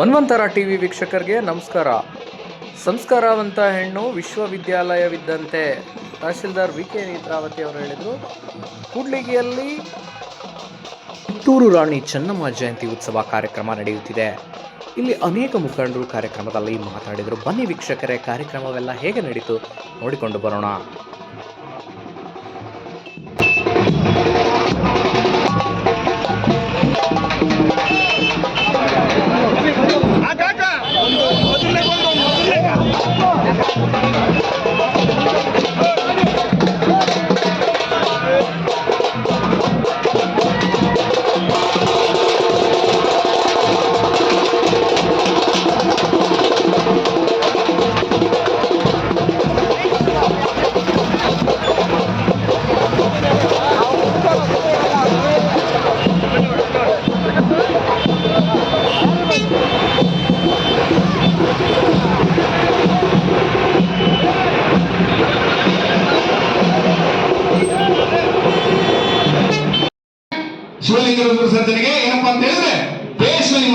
ಮನ್ವಂತರ TV ವೀಕ್ಷಕರಿಗೆ ನಮಸ್ಕಾರ. ಸಂಸ್ಕಾರವಂತ ಹೆಣ್ಣು ವಿಶ್ವವಿದ್ಯಾಲಯವಿದ್ದಂತೆ ತಹಶೀಲ್ದಾರ್ ವಿ ಕೆ ನೇತ್ರಾವತಿ ಅವರು ಹೇಳಿದರು, ಕೂಡ್ಲಿಗಿಯಲ್ಲಿ ಕಿತ್ತೂರು ರಾಣಿ ಚೆನ್ನಮ್ಮ ಜಯಂತಿ ಉತ್ಸವ ಕಾರ್ಯಕ್ರಮ ನಡೆಯುತ್ತಿದೆ. ಇಲ್ಲಿ ಅನೇಕ ಮುಖಂಡರು ಕಾರ್ಯಕ್ರಮದಲ್ಲಿ ಮಾತಾಡಿದರು. ಬನ್ನಿ ವೀಕ್ಷಕರೇ, ಕಾರ್ಯಕ್ರಮವೆಲ್ಲ ಹೇಗೆ ನಡೀತು? ನೋಡಿಕೊಂಡು ಬರೋಣ.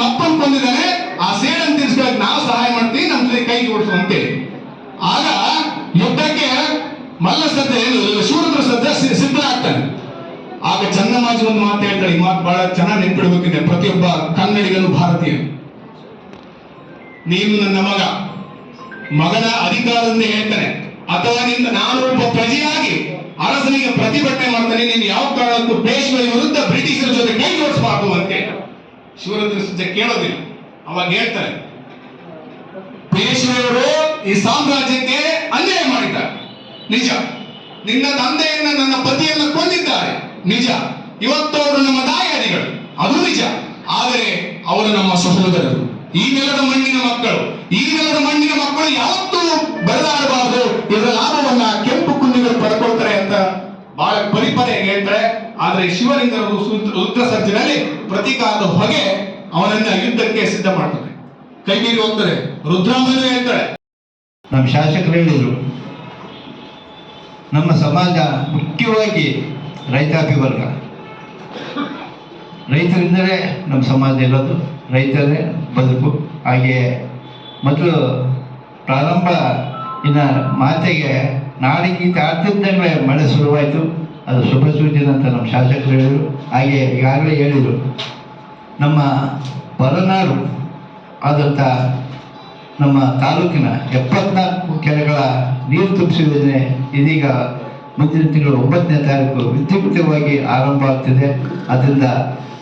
ಅಪ್ಪನ್ ಬಂದಿದ್ದಾನೆ, ಆ ಸೇಡನ್ನು ತೀರಿಸ್ಕೊಳಕ್ ನಾವು ಸಹಾಯ ಮಾಡ್ತೀವಿ ನಮ್ಮ ಜೊತೆ ಕೈ ಜೋಡಿಸು ಅಂತೇಳಿ ಆಗ ಯುದ್ಧಕ್ಕೆ ಮಲ್ಲ ಸದ್ದೆ ಶೂರದ್ರ ಸದ್ದ ಸಿದ್ಧ ಆಗ್ತಾನೆ ಆಗ ಚನ್ನಮಾಜಿ ಒಂದು ಮಾತು ಹೇಳ್ತಾಳೆ ಈ ಮಾತು ಬಹಳ ಚೆನ್ನಾಗಿ ನೆನ್ಪಿಡ್ಬೇಕಿದೆ, ಪ್ರತಿಯೊಬ್ಬ ಕನ್ನಡಿಗನು ಭಾರತೀಯ. ನೀನು ನನ್ನ ಮಗ, ಮಗನ ಅಧಿಕಾರದಿಂದ ಹೇಳ್ತಾನೆ. ಅಥವಾ ನಿನ್ನ ನಾನು ಒಬ್ಬ ಪ್ರಜೆಯಾಗಿ ಅರಸನಿಗೆ ಪ್ರತಿಭಟನೆ ಮಾಡ್ತಾನೆ, ನೀನು ಯಾವ ಕಾರಣಕ್ಕೂ ಪೇಶ್ವ ವಿರುದ್ಧ ಶಿವರುದ್ರ ಕೇಳುವುದಿಲ್ಲ ಕೇಳೋದಿಲ್ಲ. ಅವಾಗ ಹೇಳ್ತಾರೆ ಪೇಶ್ವೆಯವರು ಈ ಸಾಮ್ರಾಜ್ಯಕ್ಕೆ ಅನ್ಯಾಯ ಮಾಡಿದ್ದಾರೆ. ನಿಜ. ನಿನ್ನ ತಂದೆಯನ್ನ ನನ್ನ ಪತಿಯನ್ನ ಕೊಂದಿದ್ದಾರೆ. ನಿಜ. ಇವತ್ತು ಅವರು ನಮ್ಮ ದಾಯಾದಿಗಳು. ಅದು ನಿಜ. ಆದರೆ ಅವರು ನಮ್ಮ ಸಹೋದರರು. ಈ ನೆಲದ ಮಣ್ಣಿನ ಮಕ್ಕಳು. ಈ ನೆಲದ ಮಣ್ಣಿನ ಮಕ್ಕಳು ಯಾವತ್ತೂ ಬೆಳೆದಾಡಬಾರದು ಆದ್ರೆ ಶಿವಲಿಂಗರು ರುದ್ರ ಸಜ್ಜನಲ್ಲಿ ಪ್ರತೀಕಾರದ ಹೊಗೆ ಅವನನ್ನ ಯುದ್ಧಕ್ಕೆ ಸಿದ್ಧ ಮಾಡ್ತಾರೆ ಕೈ ಮೀರಿ ಹೋಗ್ತಾರೆ. ರುದ್ರಾಂಬನು ಹೇಳ್ತಾಳೆ ನಮ್ಮ ಶಾಸಕರು ಹೇಳಿದ್ರು, ನಮ್ಮ ಸಮಾಜ ಮುಖ್ಯವಾಗಿ ರೈತಾಪಿ ವರ್ಗ ರೈತರಿಂದಲೇ ನಮ್ಮ ಸಮಾಜ ಇರೋದು ರೈತರೇ ಬದುಕು. ಹಾಗೆ ಮೊದಲು ಪ್ರಾರಂಭ ಇನ್ನು ಮಾತೆಗೆ ನಾಡಿಗೀತ ಆಡ್ತಿದ್ದಂಗೆ ಮಳೆ ಶುರುವಾಯಿತು. ಅದು ಶುಭ ಸೂಚನೆ ಅಂತ ನಮ್ಮ ಶಾಸಕರು ಹೇಳಿದರು. ಹಾಗೆ ಈಗಾಗಲೇ ಹೇಳಿದರು. ನಮ್ಮ ಹೊರನಾಡು ಆದಂಥ ನಮ್ಮ ತಾಲೂಕಿನ ಎಪ್ಪತ್ನಾಲ್ಕು ಕೆರೆಗಳ ನೀರು ತುಂಬಿಸುವ ಯೋಜನೆ ಇದೀಗ ಮುಂದಿನ ತಿಂಗಳು ಒಂಬತ್ತನೇ ತಾರೀಕು ವಿದ್ಯುಕ್ತವಾಗಿ ಆರಂಭ ಆಗ್ತಿದೆ. ಅದರಿಂದ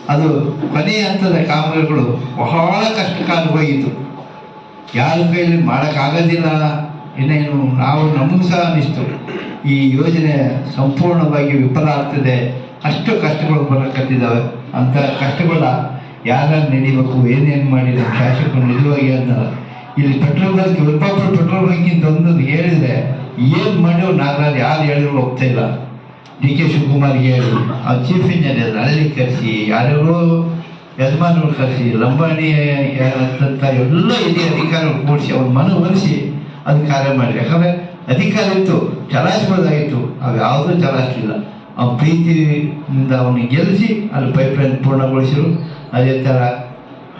ಅದು ಕೊನೆಯ ಹಂತದ ಕಾಮಗಾರಿಗಳು ಬಹಳ ಕಷ್ಟಕಾಲವಾಗಿತ್ತು ಯಾರ ಕೈಯಲ್ಲಿ ಮಾಡೋಕ್ಕಾಗೋದಿಲ್ಲ. ಇನ್ನೇನು ನಾವು ನಮಗೂ ಸಹ ಅನಿಸ್ತು. ಈ ಯೋಜನೆ ಸಂಪೂರ್ಣವಾಗಿ ವಿಫಲ ಆಗ್ತದೆ. ಅಷ್ಟು ಕಷ್ಟಗಳು ಬರಕತ್ತಿದ್ದಾವೆ. ಅಂತ ಕಷ್ಟಗಳ ಯಾರ್ಯಾರು ನಡಿಬೇಕು ಏನೇನು ಮಾಡಿ ನಮ್ಮ ಶಾಸಕರು ನಿಜವಾಗಿ ಅಂದಲ್ಲ ಇಲ್ಲಿ ಪೆಟ್ರೋಲ್ ಬಂಕ್ ವಿರುಪಾಪುರ ಪೆಟ್ರೋಲ್ ಬಂಕಿಂತ ಒಂದು ಹೇಳಿದ್ರೆ ಏನು ಮಾಡಿ ನಾಗರಾಜ್, ಯಾರು ಹೇಳಿದ್ರು ಹೋಗ್ತಾ ಇಲ್ಲ. ಡಿ ಕೆ ಶಿವಕುಮಾರ್ಗೆ ಹೇಳಿ ಆ ಚೀಫ್ ಇಂಜಿನಿಯರ್ ಅಲ್ಲಿ ಕರೆಸಿ, ಯಾರ್ಯಾರೋ ಯಜಮಾನರು ಕರೆಸಿ, ಲಂಬಾಣಿ ಎಲ್ಲ ಹಿರಿಯ ಅಧಿಕಾರಿಗಳು ಕೂಡಿಸಿ ಅವ್ರ ಮನವೊಲಿಸಿ ಅದು ಕಾರ್ಯ ಮಾಡಿ ಯಾಕಂದ್ರೆ ಅಧಿಕಾರ ಇತ್ತು ಚಲಾಯಿಸ್ಬೋದಾಗಿತ್ತು ಅವು ಯಾವುದೂ ಚಲಾಯಿಸಲಿಲ್ಲ ಆ ಪ್ರೀತಿಯಿಂದ ಅವನಿಗೆ ಗೆಲ್ಲಿಸಿ, ಅಲ್ಲಿ ಪೈಪ್ಲೈನ್ ಪೂರ್ಣಗೊಳಿಸಿದರು ಅದೇ ಥರ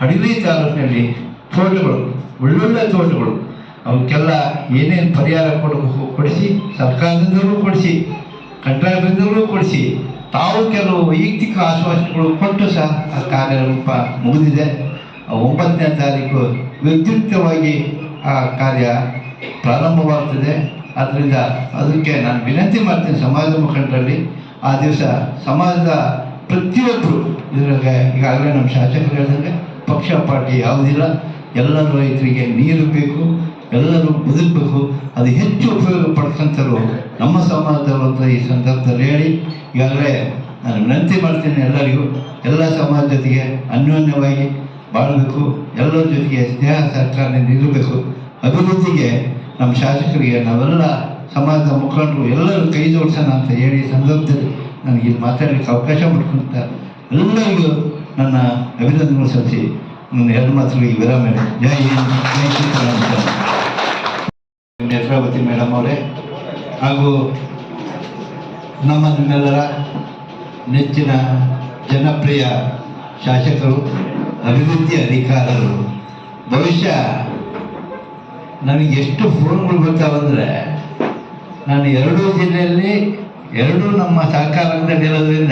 ಅಡಿಗೆ ತಾಲೂಕಿನಲ್ಲಿ ತೋಟಗಳು ಒಳ್ಳೊಳ್ಳೆ ತೋಟಗಳು, ಅವಕ್ಕೆಲ್ಲ ಏನೇನು ಪರಿಹಾರ ಕೊಡಬೇಕು ಕೊಡಿಸಿ, ಸರ್ಕಾರದಿಂದಲೂ ಕೊಡಿಸಿ ಕಂಟ್ರಾಕ್ಟರಿಂದಲೂ ಕೊಡಿಸಿ, ತಾವು ಕೆಲವು ವೈಯಕ್ತಿಕ ಆಶ್ವಾಸನೆಗಳು ಕೊಟ್ಟು ಸಹ ಆ ಕಾರ್ಯರೂಪ ಮುಗಿದಿದೆ. ಒಂಬತ್ತನೇ ತಾರೀಕು ವಿದ್ಯುಕ್ತವಾಗಿ ಆ ಕಾರ್ಯ ಪ್ರಾರಂಭವಾಗ್ತದೆ. ಆದ್ದರಿಂದ ಅದಕ್ಕೆ ನಾನು ವಿನಂತಿ ಮಾಡ್ತೀನಿ ಸಮಾಜ ಮುಖಂಡರಲ್ಲಿ. ಆ ದಿವಸ ಸಮಾಜದ ಪ್ರತಿಯೊಬ್ಬರು ಇದ್ರಾಗ ಈಗಾಗಲೇ ನಮ್ಮ ಶಾಸಕರು ಹೇಳಿದಂಗೆ ಪಕ್ಷ ಪಾರ್ಟಿ ಯಾವುದಿಲ್ಲ. ಎಲ್ಲರೂ ರೈತರಿಗೆ ನೀರು ಬೇಕು, ಎಲ್ಲರೂ ಬದುಕಬೇಕು. ಅದು ಹೆಚ್ಚು ಉಪಯೋಗ ಪಡ್ಕೊಂತರು ನಮ್ಮ ಸಮಾಜದವರು ಅಂತ ಈ ಸಂದರ್ಭದಲ್ಲಿ ಹೇಳಿ, ಈಗಾಗಲೇ ನಾನು ವಿನಂತಿ ಮಾಡ್ತೀನಿ ಎಲ್ಲರಿಗೂ, ಎಲ್ಲ ಸಮಾಜ ಜೊತೆಗೆ ಅನ್ಯೋನ್ಯವಾಗಿ ಬಾಳಬೇಕು. ಎಲ್ಲರ ಜೊತೆಗೆ ಸ್ನೇಹ ಸರ್ಕಾರದಿಂದ ಇರಬೇಕು ಅಭಿವೃದ್ಧಿಗೆ ನಮ್ಮ ಶಾಸಕರಿಗೆ ನಾವೆಲ್ಲ ಸಮಾಜದ ಮುಖಂಡರು ಎಲ್ಲರೂ ಕೈ ಜೋಡಿಸೋಣ ಅಂತ ಹೇಳಿ ಸಂದರ್ಭದಲ್ಲಿ ನನಗೆ ಇಲ್ಲಿ ಮಾತಾಡಲಿಕ್ಕೆ ಅವಕಾಶ ಮಾಡಿಕೊಂತ ಎಲ್ಲರಿಗೂ ನನ್ನ ಅಭಿನಂದನೆಗಳು ಸಲ್ಲಿಸಿ ನನ್ನ ಎರಡು ಮಾತುಗಳಿಗೆ ವಿರಾಮ. ಜೈ ಹಿಂದ್ ನೇತ್ರಾವತಿ ಮೇಡಮ್ ಅವರೇ, ಹಾಗೂ ನಮ್ಮ ನಿಮ್ಮೆಲ್ಲರ ನೆಚ್ಚಿನ ಜನಪ್ರಿಯ ಶಾಸಕರು, ಅಭಿವೃದ್ಧಿ ಅಧಿಕಾರರು ಬಹುಶಃ ನನಗೆ ಎಷ್ಟು ಫೋನ್ಗಳು ಬರ್ತಾವಂದ್ರೆ ನಾನು ಎರಡೂ ಜಿಲ್ಲೆಯಲ್ಲಿ ಎರಡೂ ನಮ್ಮ ಸಹಕಾರ ಇರೋದ್ರಿಂದ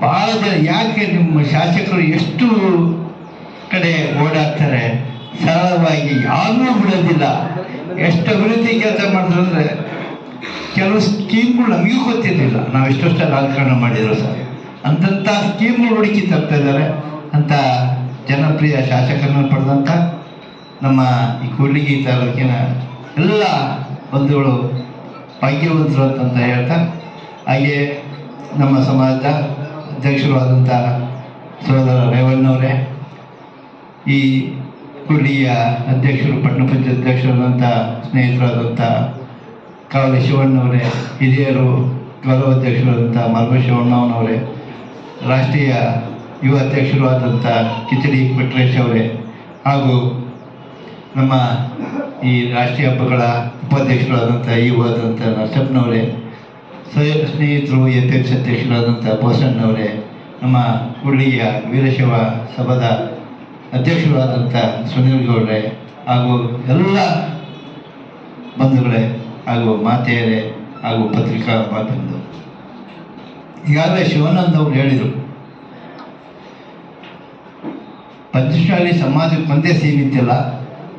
ಭಾಳ ಜನ, ಯಾಕೆ ನಿಮ್ಮ ಶಾಸಕರು ಎಷ್ಟು ಕಡೆ ಓಡಾಡ್ತಾರೆ, ಸರಳವಾಗಿ ಯಾರನ್ನೂ ಬಿಡೋದಿಲ್ಲ. ಎಷ್ಟು ಅಭಿವೃದ್ಧಿ ಕೆಲಸ ಮಾಡಿದ್ರು ಕೆಲವು ಸ್ಕೀಮ್ಗಳು ನಮಗೂ ಗೊತ್ತಿರಲಿಲ್ಲ. ನಾವು ಎಷ್ಟೆಷ್ಟು ರಾಜಕಾರಣ ಮಾಡಿದ್ರು ಸರ್. ಅಂತಂಥ ಸ್ಕೀಮ್ಗಳು ಹುಡುಕಿ ತರ್ತಾ ಇದ್ದಾರೆ. ಅಂತ ಜನಪ್ರಿಯ ಶಾಸಕರನ್ನು ಪಡೆದಂಥ ನಮ್ಮ ಈ ಕೂಡ್ಲಿಗಿ ತಾಲೂಕಿನ ಎಲ್ಲ ಬಂಧುಗಳು ಭಾಗ್ಯವಂತರು ಅಂತ ಹೇಳ್ತಾ, ಹಾಗೆ ನಮ್ಮ ಸಮಾಜದ ಅಧ್ಯಕ್ಷರು ಆದಂಥ ಸಹೋದರ ರೇವಣ್ಣವರೇ, ಈ ಕೂಡ್ಲಿಯ ಅಧ್ಯಕ್ಷರು, ಪಟ್ಟಣ ಪಂಚಾಯತ್ ಅಧ್ಯಕ್ಷರಾದಂಥ ಸ್ನೇಹಿತರಾದಂಥ ಕಾವಲೆ ಶಿವಣ್ಣವರೇ, ಹಿರಿಯರು, ಗೌರವ ಅಧ್ಯಕ್ಷರಾದಂಥ ಮರ್ಮ ಶಿವಣ್ಣವನವರೇ, ರಾಷ್ಟ್ರೀಯ ಯುವ ಅಧ್ಯಕ್ಷರು ಆದಂಥ ಕಿಚಡಿ ಕೊಟ್ರೇಶ್ ಅವರೇ ಹಾಗೂ ನಮ್ಮ ಈ ರಾಷ್ಟ್ರೀಯ ಹಬ್ಬಗಳ ಉಪಾಧ್ಯಕ್ಷರಾದಂಥ ಯುವ ಆದಂಥ ನರಸಪ್ಪನವರೇ ಸಹ ಸ್ನೇಹಿತರು ಎಸ್ ಅಧ್ಯಕ್ಷರಾದಂಥ ಬೋಸಣ್ಣವರೇ ನಮ್ಮ ಹುಡುಗಿಯ ವೀರಶೈವ ಸಭಾದ ಅಧ್ಯಕ್ಷರಾದಂಥ ಸುನೀಲ್ ಗೌಡ್ರೆ ಹಾಗೂ ಎಲ್ಲ ಬಂಧುಗಳೇ ಹಾಗೂ ಮಾತೆಯರೇ ಹಾಗೂ ಪತ್ರಿಕಾ ಮಾಧ್ಯಮದವರು. ಈಗಾಗಲೇ ಶಿವಾನಂದ್ ಅವರು ಹೇಳಿದರು, ಪಂಚಶಾಲಿ ಸಮಾಜಕ್ಕೆ ಒಂದೇ ಸೀಮಿತ ಇಲ್ಲ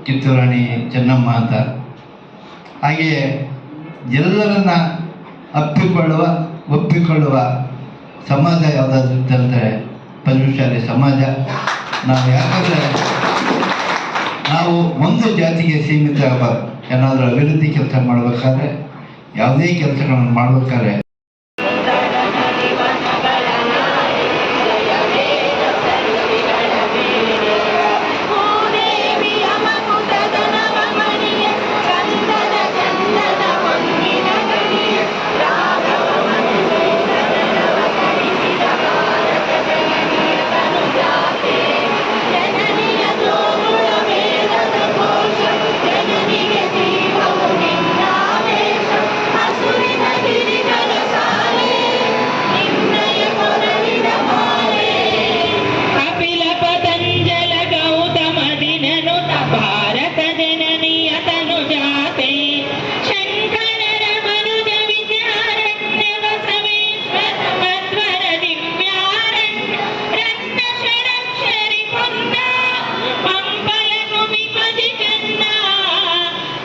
ಕಿತ್ತೂರಾಣಿ ಚೆನ್ನಮ್ಮ ಅಂತ. ಹಾಗೆ ಎಲ್ಲರನ್ನ ಅಪ್ಪಿಕೊಳ್ಳುವ, ಒಪ್ಪಿಕೊಳ್ಳುವ ಸಮಾಜ ಯಾವುದಾದ್ರು ಅಂತಂದರೆ ಪಂಚಶಾಲಿ ಸಮಾಜ. ನಾವು ಯಾಕಂದರೆ ನಾವು ಒಂದು ಜಾತಿಗೆ ಸೀಮಿತ ಆಗಬಾರ್ದು ಏನಾದರೂ ಅಭಿವೃದ್ಧಿ ಕೆಲಸ ಮಾಡಬೇಕಾದ್ರೆ, ಯಾವುದೇ ಕೆಲಸಗಳನ್ನು ಮಾಡಬೇಕಾದ್ರೆ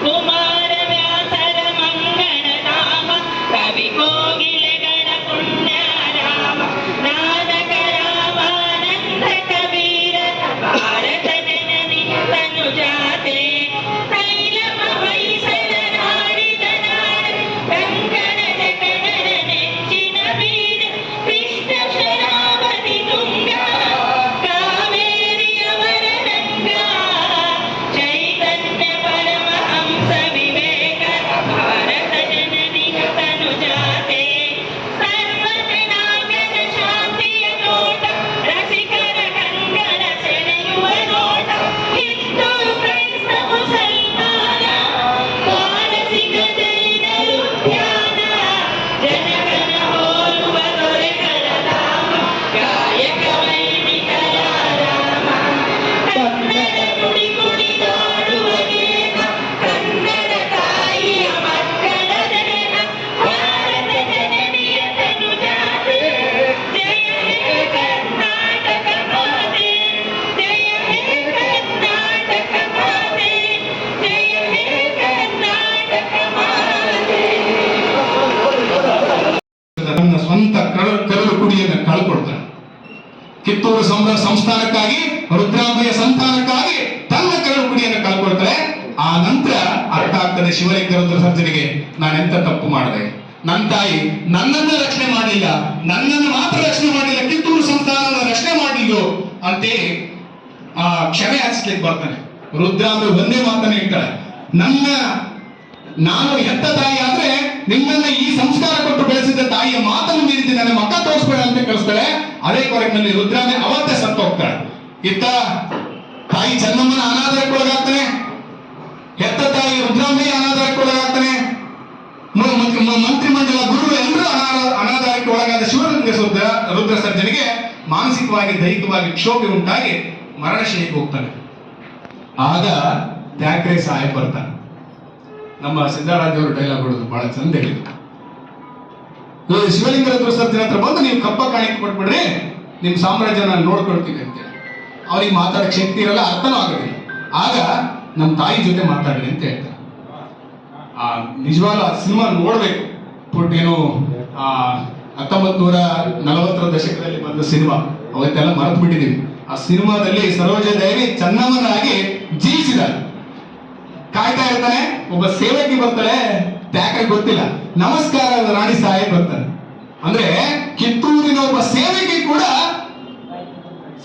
Oh my ಸಂಸ್ಥಾನಕ್ಕಾಗಿ, ರುದ್ರಾಂಬೆಯ ಸಂತಾನಕ್ಕಾಗಿ ತನ್ನ ಕರಳು ಗುಡಿಯನ್ನು ಕಳ್ಕೊಳ್ತಾರೆ. ಆ ನಂತರ ಅರ್ಥ ಆಗ್ತದೆ ಶಿವಲಿಂಗ ರುದ್ರ ಸರ್ಜನಿಗೆ ನಾನೆಂತ ತಪ್ಪು ಮಾಡಿದೆ. ನನ್ನ ತಾಯಿ ನನ್ನನ್ನ ರಕ್ಷಣೆ ಮಾಡಲಿಲ್ಲ ನನ್ನನ್ನು ಮಾತ್ರ ರಕ್ಷಣೆ ಮಾಡಲಿಲ್ಲ ಕಿತ್ತೂರು ಸಂಸ್ಥಾನ ರಕ್ಷಣೆ ಮಾಡಲಿಲ್ಲ ಅಂತೇಳಿ ಆ ಕ್ಷಮೆ ಹಾಕ್ಸ್ಲಿಕ್ಕೆ ಬರ್ತಾನೆ. ರುದ್ರಾಂಬೆ ಒಂದೇ ಮಾತನ್ನ ಹೇಳ್ತಾಳೆ. ನನ್ನ, ನಾನು ಹೆತ್ತ ತಾಯಿ ಆದ್ರೆ ನಿಮ್ಮನ್ನ ಈ ಸಂಸ್ಕಾರ ಕೊಟ್ಟು ಬೆಳೆಸಿದ ತಾಯಿಯ ಮಾತನ್ನು ಮೀರಿದ ನನ್ನ ಮಕ್ಕ ತೋರಿಸ್ಬೇಡ ಅಂತ ಕಳಿಸ್ತಾಳೆ. ಅದೇ ಕೊರಗಿನಲ್ಲಿ ರುದ್ರಾಮೆ ಅವತ್ತೇ ಸತ್ತು ಹೋಗ್ತಾಳೆ. ಇತ್ತ ತಾಯಿ ಚೆನ್ನಮ್ಮನ ಅನಾದರಕ್ಕೊಳಗಾಗ್ತಾನೆ ಹೆತ್ತ ತಾಯಿ ರುದ್ರಾಮೆ ಅನಾದರಕ್ಕೊಳಗಾಗ್ತಾನೆ ಮ- ಮ- ಮ- ಮಂತ್ರಿಮಂಡಲ ಗುರು ಎಲ್ಲರೂ ಅನಾದಾರಕ್ಕೆ ಒಳಗಾದ ಶಿವಲಿಂಗ ರುದ್ರ ರುದ್ರ ಸರ್ಜನಿಗೆ ಮಾನಸಿಕವಾಗಿ, ದೈಹಿಕವಾಗಿ ಕ್ಷೋಭೆ ಉಂಟಾಗಿ ಮರಣಶೈಲಿಗೆ ಹೋಗ್ತಾನೆ. ಆಗ ತ್ಯಾಕ್ರೆ ಸಹಾಯ ಬರ್ತಾನೆ. ನಮ್ಮ ಸಿದ್ದರಾಜವರು ಡೈಲಾಗ್ ಹೊಡೋದು ಬಹಳ ಚಂದ ಹೇಳಿದ್ರು. ಇವಾಗ ಶಿವಲಿಂಗ ಸರ್ತಿನ ಹತ್ರ ಬಂದು ನೀವು ಕಪ್ಪ ಕಾಣಿಕೆ ಕೊಟ್ಬಿಡ್ರಿ ನಿಮ್ಮ ಸಾಮ್ರಾಜ್ಯ ನಾನು ನೋಡ್ಕೊಳ್ತೀನಿ ಅಂತೇಳಿ ಅವ್ರಿಗೆ ಮಾತಾಡಕ್ ಶಕ್ತಿ ಇರಲ್ಲ, ಅರ್ಥನೂ ಆಗೋದಿಲ್ಲ. ಆಗ ನಮ್ಮ ತಾಯಿ ಜೊತೆ ಮಾತಾಡ್ರಿ ಅಂತ ಹೇಳ್ತಾರೆ. ಆ ನಿಜವಾದ ಸಿನಿಮಾ ನೋಡ್ಬೇಕು. ಪುಟ್ ಏನು, ಆ ಹತ್ತೊಂಬತ್ ನೂರ ನಲವತ್ತರ ದಶಕದಲ್ಲಿ ಬಂದ ಸಿನಿಮಾ. ಅವತ್ತೆಲ್ಲ ಮರೆತು ಬಿಟ್ಟಿದ್ದೀವಿ ಆ ಸಿನಿಮಾದಲ್ಲಿ ಸರೋಜ ದೇವಿ ಚನ್ನಮ್ಮನಾಗಿ ಜೀವಿಸಿದಾಳೆ ಕಾಯ್ತಾ ಇರ್ತಾನೆ, ಒಬ್ಬ ಸೇವಕಿ ಬರ್ತಾಳೆ ಯಾಕೆ ಗೊತ್ತಿಲ್ಲ. ನಮಸ್ಕಾರ ರಾಣಿ ಸಾಹೇಬ್ ಬರ್ತಾನೆ. ಅಂದ್ರೆ ಕಿತ್ತೂರಿನ ಒಬ್ಬ ಸೇವಕಿ ಕೂಡ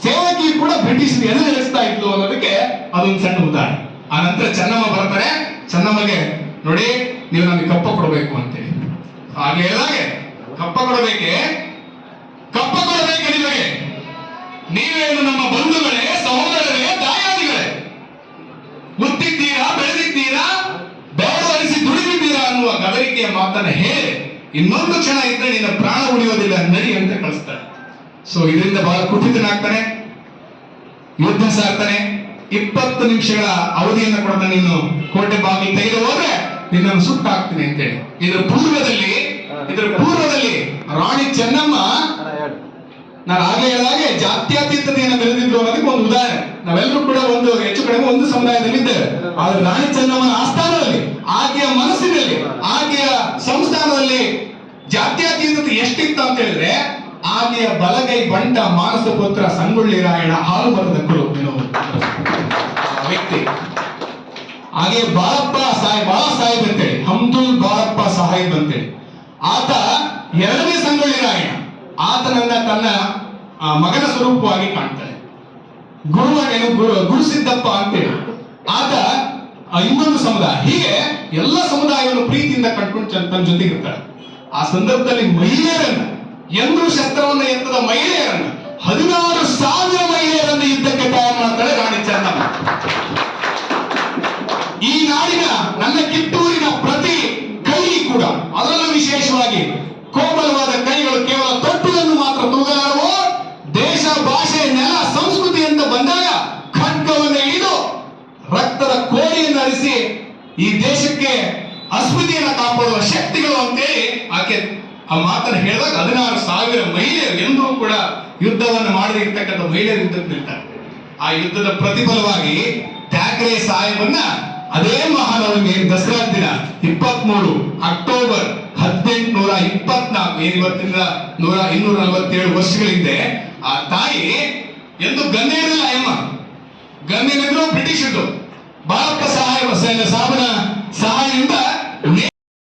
ಸೇವಕಿ ಕೂಡ ಬ್ರಿಟಿಷ್ ಎದುರಿಸ್ತಾ ಇದ್ಲು ಅನ್ನೋದಕ್ಕೆ ಅದೊಂದು ಸಣ್ಣ ಉದಾಹರಣೆ. ಆ ನಂತರ ಚೆನ್ನಮ್ಮ ಬರ್ತಾರೆ. ಚೆನ್ನಮ್ಮಗೆ, ನೋಡಿ, ನೀವು ನಮಗೆ ಕಪ್ಪ ಕೊಡಬೇಕು ಅಂತೇಳಿ. ಹಾಗೆ ಹೇಳಿದಾಗೆ ಕಪ್ಪ ಕೊಡಬೇಕೆ? ಕಪ್ಪ ಕೊಡಬೇಕೆ ನಿಮಗೆ? ನೀವೇನು ನಮ್ಮ ಬಂಧುಗಳೇ, ಸಹೋದರರೇ, ದಾಯಾದಿಗಳೇ. ಮುತ್ತಿದ್ದೀರಾ, ಬೆಳೆದಿದ್ದೀರಾ ಬೇಡ ಅರಿಸಿ ದುಡಿದಿದ್ದೀರಾ ಅನ್ನುವ ಗದರಿಕೆಯ ಮಾತನ್ನ ಹೇಳಿ ಇನ್ನೊಂದು ಕ್ಷಣ ಇದ್ರೆ ನಿನ್ನ ಪ್ರಾಣ ಉಳಿಯೋದಿಲ್ಲ ನಡಿ ಅಂತ ಕಳಿಸ್ತಾರೆ. ಸೊ ಇದರಿಂದ ಬಹಳ ಕುಪಿತನಾಗ್ತಾನೆ ಯುದ್ಧ ಸಾರ್ತಾನೆ ಇಪ್ಪತ್ತು ನಿಮಿಷಗಳ ಅವಧಿಯನ್ನ ಕೊಡ್ತಾನೆ ನೀನು. ಕೋಟೆ ಬಾಗಿಲು ತೆಗೆದು ಹೋದ್ರೆ ನಿನ್ನನ್ನು ಅಂತ ಅಂತೇಳಿ. ಇದ್ರ ಪೂರ್ವದಲ್ಲಿ ಇದ್ರ ಪೂರ್ವದಲ್ಲಿ ರಾಣಿ ಚೆನ್ನಮ್ಮ ನಾನು ಆಗಲೇ ಹೇಳಿದಾಗೆ ಜಾತ್ಯಾತೀತತೆಯನ್ನು ಬೆಳೆದಿದ್ರು ಅನ್ನೋದಕ್ಕೆ ಒಂದು ಉದಾಹರಣೆ. ನಾವೆಲ್ಲರೂ ಕೂಡ ಒಂದು ಒಂದು ಸಮುದಾಯದಲ್ಲಿ ಇದ್ದೇವೆ ಆದ್ರೆ ರಾಣಿ ಚೆನ್ನಮ್ಮನ ಆಸ್ಥಾನದಲ್ಲಿ, ಆಕೆಯ ಮನಸ್ಸಿನಲ್ಲಿ, ಆಕೆಯ ಸಂಸ್ಥಾನದಲ್ಲಿ ಜಾತ್ಯಾತೀತತೆ ಎಷ್ಟಿತ್ತು ಅಂತ ಹೇಳಿದ್ರೆ, ಆಕೆಯ ಬಲಗೈ ಬಂಟ ಮಾನಸ ಪುತ್ರ ಸಂಗೊಳ್ಳಿ ರಾಯಣ ಹಾಲು ಬರದ ಕುರು ವ್ಯಕ್ತಿ. ಹಾಗೆ ಬಾಳಪ್ಪ ಸಾಹೇಬ್ ಬಾಳ ಸಾಹೇಬ್ ಅಂತೇಳಿ, ಹಮ್ದುಲ್ ಬಾಳಪ್ಪ ಸಾಹೇಬ್ ಅಂತೇಳಿ. ಆತ ಎರಡನೇ ಸಂಗೊಳ್ಳಿ ರಾಯಣ. ಆತನನ್ನ ತನ್ನ ಮಗನ ಸ್ವರೂಪವಾಗಿ ಕಾಣ್ತಾನೆ ಗುರುವನೇನು ಗುರು ಸಿದ್ದಪ್ಪ ಅಂತೇಳಿ ಆತ ಇನ್ನೊಂದು ಸಮುದಾಯ, ಹೀಗೆ ಎಲ್ಲ ಸಮುದಾಯವನ್ನು ಪ್ರೀತಿಯಿಂದ ಕಟ್ಕೊಂಡು ತನ್ನ ಜೊತೆಗೆ ಇರ್ತಾರೆ ಆ ಸಂದರ್ಭದಲ್ಲಿ ಮಹಿಳೆಯರನ್ನ ಎಂದು ಶಸ್ತ್ರವನ್ನ ಎತ್ತದ ಮಹಿಳೆಯರನ್ನ, ಹದಿನಾರು ಸಾವಿರ ಮಹಿಳೆಯರನ್ನು ಯುದ್ಧಕ್ಕೆ ತಯಾರು ಮಾಡ್ತಾಳೆ ರಾಣಿ ಚೆನ್ನಮ್ಮ ಈ ನಾಡಿನ ನನ್ನ ಕಿತ್ತೂರಿನ ಪ್ರತಿ ಕೈ ಕೂಡ, ಅದರಲ್ಲೂ ವಿಶೇಷವಾಗಿ ಕೋಮಲವಾದ ಕೈಗಳು ಕೇವಲ ತೊಟ್ಟುಗಳನ್ನು ಮಾತ್ರ ತೂಗಲಾರವು ದೇಶ, ಭಾಷೆ, ನೆಲ, ಸಂಸ್ಕೃತಿ ಅಂತ ಬಂದಾಗ ಖಡ್ಗವನ್ನು ಹಿಡಿದು ರಕ್ತದ ಕೋಳಿಯನ್ನು ಅರಿಸಿ ಈ ದೇಶಕ್ಕೆ ಅಸ್ಮಿತೆಯನ್ನು ಕಾಪಾಡುವ ಶಕ್ತಿಗಳು ಅಂತೇಳಿ ಆಕೆ ಆ ಮಾತನ್ನು ಹೇಳಿದಾಗ ಹದಿನಾರು ಸಾವಿರ ಮಹಿಳೆಯರು ಎಂದೂ ಕೂಡ ಯುದ್ಧವನ್ನು ಮಾಡದಿರ್ತಕ್ಕಂಥ ಮಹಿಳೆಯರು ಯುದ್ಧಕ್ಕೆ ನಿಲ್ತಾರೆ. ಆ ಯುದ್ಧದ ಪ್ರತಿಫಲವಾಗಿ ಠಾಕ್ರೆ ಸಾಹೇಬನ್ನ ಅದೇ ಮಹಾನವಮಿ ದಸರಾ ದಿನ ಇಪ್ಪತ್ಮೂರು ಅಕ್ಟೋಬರ್ ಹದಿನೆಂಟುನೂರ ಇಪ್ಪತ್ನಾಲ್ಕು, ಏನು ಇವತ್ತಿನ ನೂರ ಇನ್ನೂರ ನಲವತ್ತೇಳು ವರ್ಷಗಳ ಹಿಂದೆ ಆ ತಾಯಿ ಎಂದು ಗಂಧೇನಿಲ್ಲ ಎಮ್ಮ ಬ್ರಿಟಿಷರು ಬ್ರಿಟಿಷ್ ಬಹಳಪ್ಪ ಸಹಾಯ ಸಾಬನ ಸಹಾಯದಿಂದ